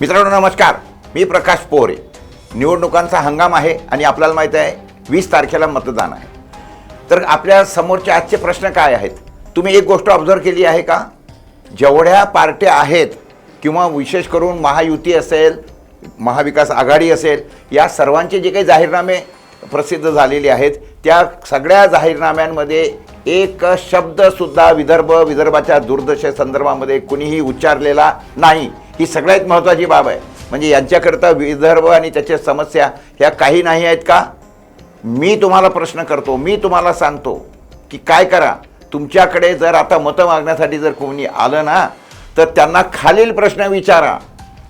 मित्रांनो नमस्कार. मी प्रकाश पोहरे. निवडणुकांचा हंगाम आहे आणि आपल्याला माहीत आहे वीस तारखेला मतदान आहे. तर आपल्या समोरचे आजचे प्रश्न काय आहेत? तुम्ही एक गोष्ट ऑब्झर्व केली आहे का? जेवढ्या पार्ट्या आहेत किंवा विशेष करून महायुती असेल महाविकास आघाडी असेल या सर्वांचे जे काही जाहीरनामे प्रसिद्ध झालेले आहेत त्या सगळ्या जाहीरनाम्यांमध्ये एक शब्दसुद्धा विदर्भ विदर्भाच्या दुर्दशेसंदर्भामध्ये कुणीही उच्चारलेला नाही. ही सगळ्यात महत्त्वाची बाब आहे. म्हणजे यांच्याकरता विदर्भ आणि त्याच्या समस्या ह्या काही नाही आहेत का? मी तुम्हाला प्रश्न करतो मी तुम्हाला सांगतो की काय करा? तुमच्याकडे जर आता मतं मागण्यासाठी जर कोणी आलं ना तर त्यांना खालील प्रश्न विचारा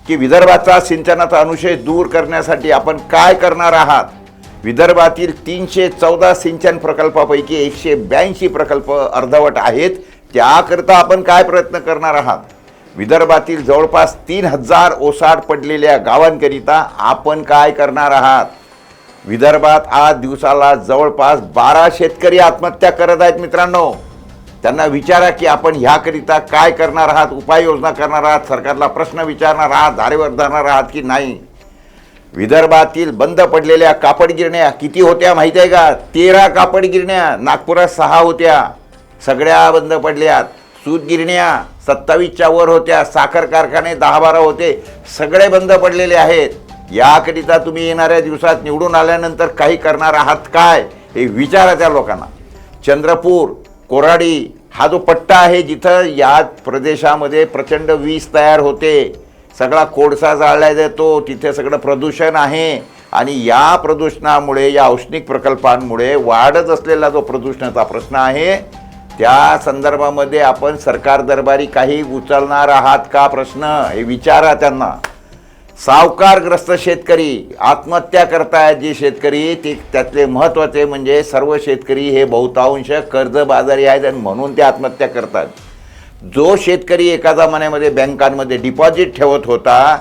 की विदर्भाचा सिंचनाचा अनुशय दूर करण्यासाठी आपण काय करणार आहात? विदर्भातील तीनशे चौदा सिंचन प्रकल्पापैकी एकशे ब्याऐंशी प्रकल्प अर्धवट आहेत त्याकरता आपण काय प्रयत्न करणार आहात? विदर्भातील जवळपास तीन हजार ओसाड पडलेल्या गावांकरिता आपण काय करणार आहात? विदर्भात आज दिवसाला जवळपास बारा शेतकरी आत्महत्या करत आहेत मित्रांनो. त्यांना विचारा की आपण ह्याकरिता काय करणार आहात? उपाययोजना करणार आहात? सरकारला प्रश्न विचारणार आहात? धारेवर धरणार आहात की नाही? विदर्भातील बंद पडलेल्या कापड गिरण्या किती होत्या माहिती आहे का? तेरा कापड गिरण्या नागपुरात सहा होत्या. सगळ्या बंद पडल्यात. सूत गिरण्या सत्तावीसच्या वर होत्या साखर कारखाने दहा बारा होते सगळे बंद पडलेले आहेत. याकरिता तुम्ही येणाऱ्या दिवसात निवडून आल्यानंतर काही करणार आहात काय हे विचारा त्या लोकांना. चंद्रपूर कोराडी हा जो पट्टा आहे जिथं या प्रदेशामध्ये प्रचंड वीज तयार होते सगळा कोळसा जाळला जातो तिथे सगळं प्रदूषण आहे आणि या प्रदूषणामुळे या औष्णिक प्रकल्पांमुळे वाढत असलेला जो प्रदूषणाचा प्रश्न आहे त्या संदर्भामध्ये आपण सरकार दरबारी काही उचलणार आहात का प्रश्न हे विचारा त्यांना. सावकारग्रस्त शेतकरी आत्महत्या करतायत जे शेतकरी ते त्यातले महत्त्वाचे म्हणजे सर्व शेतकरी हे बहुतांश कर्जबाजारी आहेत आणि म्हणून ते आत्महत्या करतात. जो शेतकरी एका जमान्यामध्ये बँकांमध्ये डिपॉझिट ठेवत होता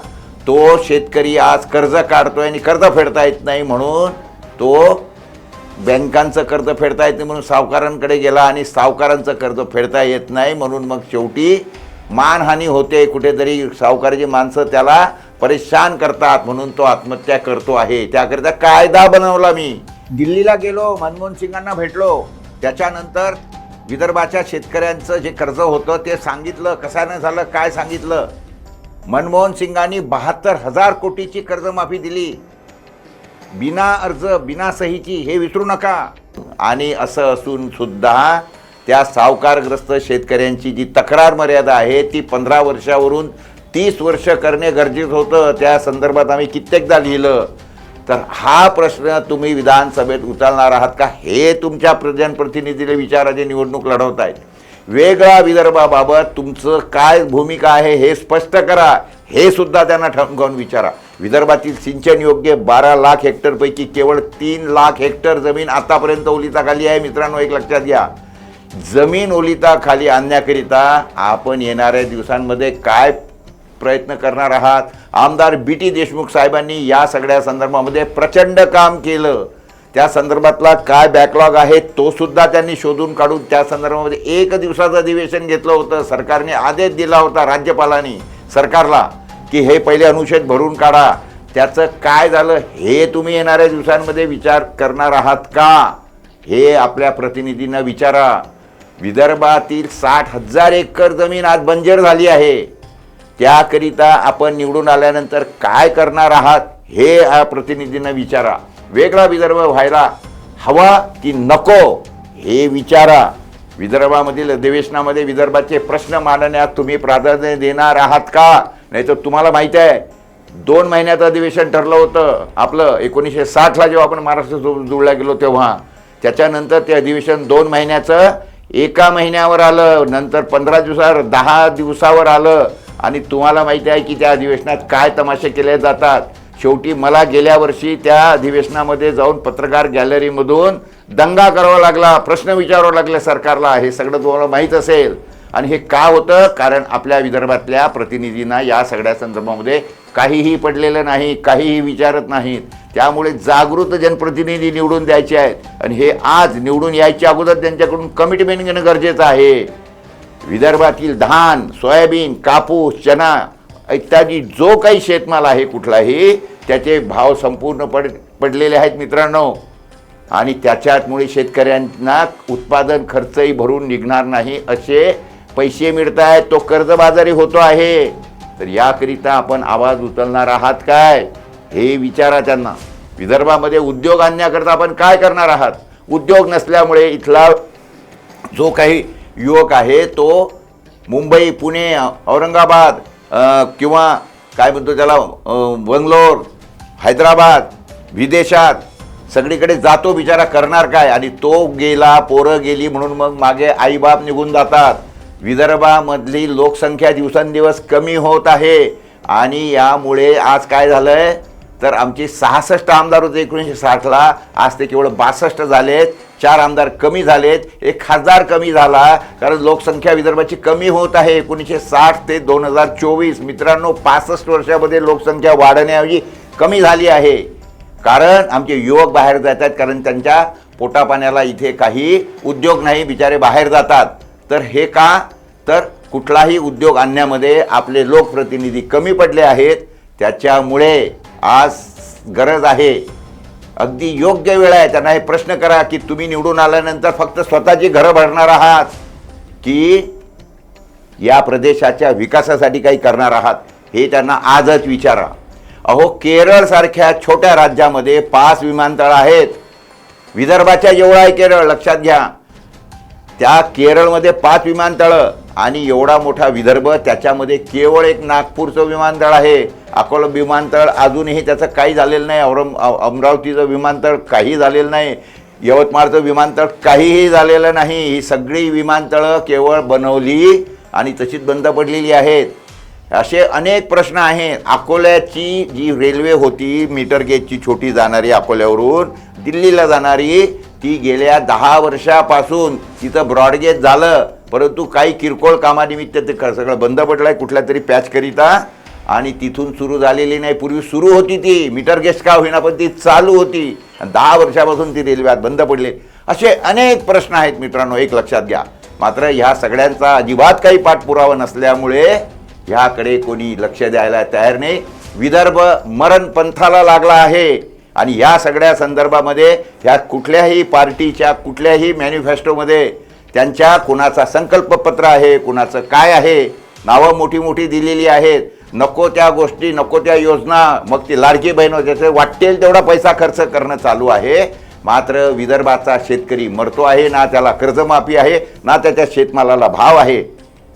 तो शेतकरी आज कर्ज काढतोय आणि कर्ज फेडता येत नाही म्हणून तो बँकांचं कर्ज फेडता येत नाही म्हणून सावकारांकडे गेला आणि सावकारांचं कर्ज फेडता येत नाही म्हणून मग शेवटी मानहानी होते. कुठेतरी सावकाराची माणसं त्याला परेशान करतात म्हणून तो आत्महत्या करतो आहे. त्याकरिता कायदा बनवला मी. दिल्लीला गेलो मनमोहन सिंगांना भेटलो. त्याच्यानंतर विदर्भाच्या शेतकऱ्यांचं जे कर्ज होतं ते सांगितलं. कशानं झालं? काय सांगितलं? मनमोहन सिंगांनी बहात्तर हजार कोटीची कर्जमाफी दिली. बिना अर्ज बिना सहीची हे विसरू नका. आणि असं असून सुद्धा त्या सावकारग्रस्त शेतकऱ्यांची जी तक्रार मर्यादा आहे ती पंधरा वर्षावरून तीस वर्ष करणे गरजेचं होतं. त्या संदर्भात आम्ही कित्येकदा लिहिलं. तर हा प्रश्न तुम्ही विधानसभेत उचलणार आहात का? हे तुमच्या प्रजनप्रतिनिधीला विचारा जे निवडणूक लढवत आहेत वेगळा विदर्भाबाबत तुमचं काय भूमिका आहे हे स्पष्ट करा. हे सुद्धा त्यांना ठमकावून विचारा. विदर्भातील सिंचन योग्य बारा लाख हेक्टरपैकी केवळ तीन लाख हेक्टर जमीन आतापर्यंत ओलिताखाली आहे. मित्रांनो एक लक्षात घ्या. जमीन ओलिताखाली आणण्याकरिता आपण येणाऱ्या दिवसांमध्ये काय प्रयत्न करणार आहात? आमदार बी टी देशमुख साहेबांनी या सगळ्या संदर्भामध्ये प्रचंड काम केलं. त्या संदर्भातला काय बॅकलॉग आहे तो सुद्धा त्यांनी शोधून काढून त्या संदर्भामध्ये एक दिवसाचं अधिवेशन घेतलं होतं. सरकारने आदेश दिला होता राज्यपालांनी सरकारला की हे पहिले अनुच्छेद भरून काढा. त्याचं काय झालं हे तुम्ही येणाऱ्या दिवसांमध्ये विचार करणार आहात का? हे आपल्या प्रतिनिधींना विचारा. विदर्भातील साठ हजार एकर जमीन आज बंजर झाली आहे. त्याकरिता आपण निवडून आल्यानंतर काय करणार आहात हे या प्रतिनिधींना विचारा. वेगळा विदर्भ व्हायला हवा की नको हे विचारा. विदर्भामधील अधिवेशनामध्ये विदर्भाचे प्रश्न मांडण्यात तुम्ही प्राधान्य देणार आहात का? नाही तर तुम्हाला माहीत आहे दोन महिन्याचं अधिवेशन ठरलं होतं. आपलं एकोणीसशे साठला जेव्हा आपण महाराष्ट्र जु- जुळल्या गेलो तेव्हा. त्याच्यानंतर ते अधिवेशन दोन महिन्याचं एका महिन्यावर आलं नंतर पंधरा दिवसावर दहा दिवसावर आलं. आणि तुम्हाला माहिती आहे की त्या अधिवेशनात काय तमाशे केले जातात? शेवटी मला गेल्या वर्षी त्या अधिवेशनामध्ये जाऊन पत्रकार गॅलरीमधून दंगा करावा लागला प्रश्न विचारावा लागले सरकारला हे सगळं तुम्हाला माहीत असेल. आणि हे का होतं? कारण आपल्या विदर्भातल्या प्रतिनिधींना या सगळ्या संदर्भामध्ये काहीही पडलेलं नाही काहीही विचारत नाहीत. त्यामुळे जागृत जनप्रतिनिधी निवडून द्यायचे आहेत. आणि हे आज निवडून यायच्या अगोदर त्यांच्याकडून कमिटमेंट घेणं गरजेचं आहे. विदर्भातील धान सोयाबीन कापूस चना इत्यादी जो काही शेतमाल आहे कुठलाही त्याचे भाव संपूर्ण पड पडलेले आहेत मित्रांनो. आणि त्याच्यामुळे शेतकऱ्यांना उत्पादन खर्चही भरून निघणार नाही असे पैसे मिळत आहेत तो कर्जबाजारी होतो आहे. तर याकरिता आपण आवाज उचलणार आहात काय? हे विचारा त्यांना. विदर्भामध्ये उद्योग आणण्याकरता आपण काय करणार आहात? उद्योग नसल्यामुळे इथला जो काही युवक आहे तो मुंबई पुणे औरंगाबाद किंवा काय म्हणतो त्याला बंगलोर हैदराबाद विदेशात सगळीकडे जातो बिचारा करणार काय? आणि तो गेला पोरं गेली म्हणून मग मागे आईबाप निघून जातात. विदर्भामधली लोकसंख्या दिवसेंदिवस कमी होत आहे. आणि यामुळे आज काय झालं आहे तर आमचे सहासष्ट आमदार होते एकोणीसशे साठला. आज ते केवळ बासष्ट झालेत. चार आमदार कमी झालेत एक खासदार कमी झाला कारण लोकसंख्या विदर्भाची कमी होत आहे. एकोणीसशे साठ ते दोन हजार चोवीस मित्रांनो पासष्ट वर्षामध्ये लोकसंख्या वाढण्याऐवजी कमी झाली आहे. कारण आमचे युवक बाहेर जात आहेत कारण त्यांच्या पोटापाण्याला इथे काही उद्योग नाही बिचारे बाहेर जातात. तर हे का? तर कुठलाही उद्योग आणण्यामध्ये आपले लोकप्रतिनिधी कमी पडले आहेत. त्याच्यामुळे आज गरज आहे. अगदी योग्य वेळ आहे. त्यांना हे प्रश्न करा की तुम्ही निवडून आल्यानंतर फक्त स्वतःची घरं भरणार आहात की या प्रदेशाच्या विकासासाठी काही करणार आहात? हे त्यांना आजच विचारा. अहो केरळसारख्या छोट्या राज्यामध्ये पाच विमानतळ आहेत. विदर्भाच्या जेवढा आहे केरळ लक्षात घ्या. त्या केरळमध्ये पाच विमानतळं आणि एवढा मोठा विदर्भ त्याच्यामध्ये केवळ एक नागपूरचं विमानतळ आहे. अकोला विमानतळ अजूनही त्याचं काही झालेलं नाही. औरंग अमरावतीचं विमानतळ काही झालेलं नाही. यवतमाळचं विमानतळ काहीही झालेलं नाही. ही सगळी विमानतळं केवळ बनवली आणि तशीच बंद पडलेली आहेत. असे अनेक प्रश्न आहेत. अकोल्याची जी रेल्वे होती मीटर गेजची छोटी जाणारी अकोल्यावरून दिल्लीला जाणारी ती गेल्या दहा वर्षापासून तिथं ब्रॉडगेज झालं. परंतु काही किरकोळ कामानिमित्त ते क- सगळं बंद पडलं आहे कुठल्या तरी पॅचकरिता आणि तिथून सुरू झालेली नाही पूर्वी सुरू होती ती. मीटर गेस्ट का होईना पण ती चालू होती. आणि दहा वर्षापासून ती रेल्वे बंद पडले. असे अनेक प्रश्न आहेत मित्रांनो एक लक्षात घ्या. मात्र ह्या सगळ्यांचा अजिबात काही पाठपुरावा नसल्यामुळे ह्याकडे कोणी लक्ष द्यायला तयार नाही. विदर्भ मरण पंथाला लागला आहे. आणि ह्या सगळ्या संदर्भामध्ये ह्या कुठल्याही पार्टीच्या कुठल्याही मॅनिफेस्टोमध्ये त्यांच्या कुणाचा संकल्पपत्र आहे कुणाचं काय आहे नावं मोठी मोठी दिलेली आहेत. नको त्या गोष्टी नको त्या योजना. मग ती लाडकी बहीण ज्याचे वाटेल तेवढा पैसा खर्च करणं चालू आहे. मात्र विदर्भाचा शेतकरी मरतो आहे ना त्याला कर्जमाफी आहे ना त्याच्या शेतमालाला भाव आहे.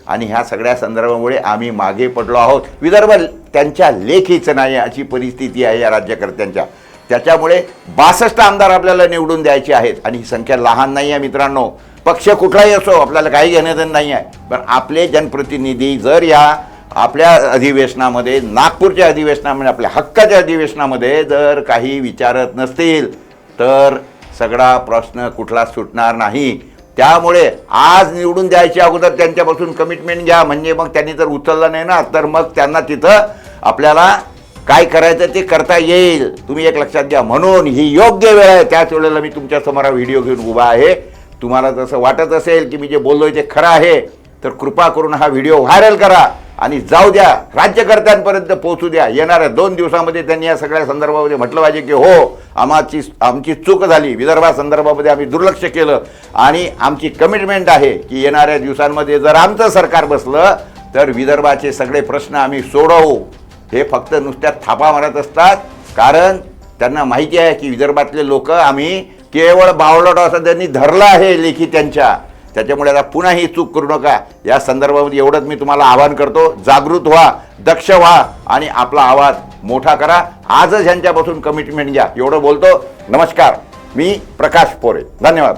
आणि ह्या सगळ्या संदर्भामुळे आम्ही मागे पडलो आहोत. विदर्भ त्यांच्या लेखीचं नाही अशी परिस्थिती आहे या राज्यकर्त्यांच्या. त्याच्यामुळे बासष्ट आमदार आपल्याला निवडून द्यायचे आहेत. आणि ही संख्या लहान नाही आहे मित्रांनो. पक्ष कुठलाही असो आपल्याला काही घेणं नाही आहे. पण आपले जनप्रतिनिधी जर या आपल्या अधिवेशनामध्ये नागपूरच्या अधिवेशनामध्ये आपल्या हक्काच्या अधिवेशनामध्ये जर काही विचारत नसतील तर सगळा प्रश्न कुठला सुटणार नाही. त्यामुळे आज निवडून द्यायच्या अगोदर त्यांच्यापासून कमिटमेंट घ्या. म्हणजे मग त्यांनी जर उचललं नाही ना तर मग त्यांना तिथं आपल्याला काय करायचं ते करता येईल. तुम्ही एक लक्षात घ्या. म्हणून ही योग्य वेळ आहे. त्याच वेळेला मी तुमच्यासमोर हा व्हिडिओ घेऊन उभा आहे. तुम्हाला जसं वाटत असेल की मी जे बोललोय ते खरं आहे तर कृपा करून हा व्हिडिओ व्हायरल करा आणि जाऊ द्या राज्यकर्त्यांपर्यंत पोहोचू द्या. येणाऱ्या दोन दिवसामध्ये त्यांनी या सगळ्या संदर्भामध्ये म्हटलं पाहिजे की हो आम्हाची आमची चूक झाली. विदर्भा संदर्भामध्ये आम्ही दुर्लक्ष केलं. आणि आमची कमिटमेंट आहे की येणाऱ्या दिवसांमध्ये जर आमचं सरकार बसलं तर विदर्भाचे सगळे प्रश्न आम्ही सोडवू. हे फक्त नुसत्या थापा मारत असतात. कारण त्यांना माहिती आहे की विदर्भातले लोक आम्ही केवळ बावळट असं त्यांनी धरला आहे लेखी त्यांच्या त्याच्यामुळे आता पुन्हा ही चूक करू नका. या संदर्भामध्ये एवढंच मी तुम्हाला आवाहन करतो. जागृत व्हा दक्ष व्हा आणि आपला आवाज मोठा करा. आजच ह्यांच्यापासून कमिटमेंट घ्या. एवढं बोलतो. नमस्कार. मी प्रकाश पोरे. धन्यवाद.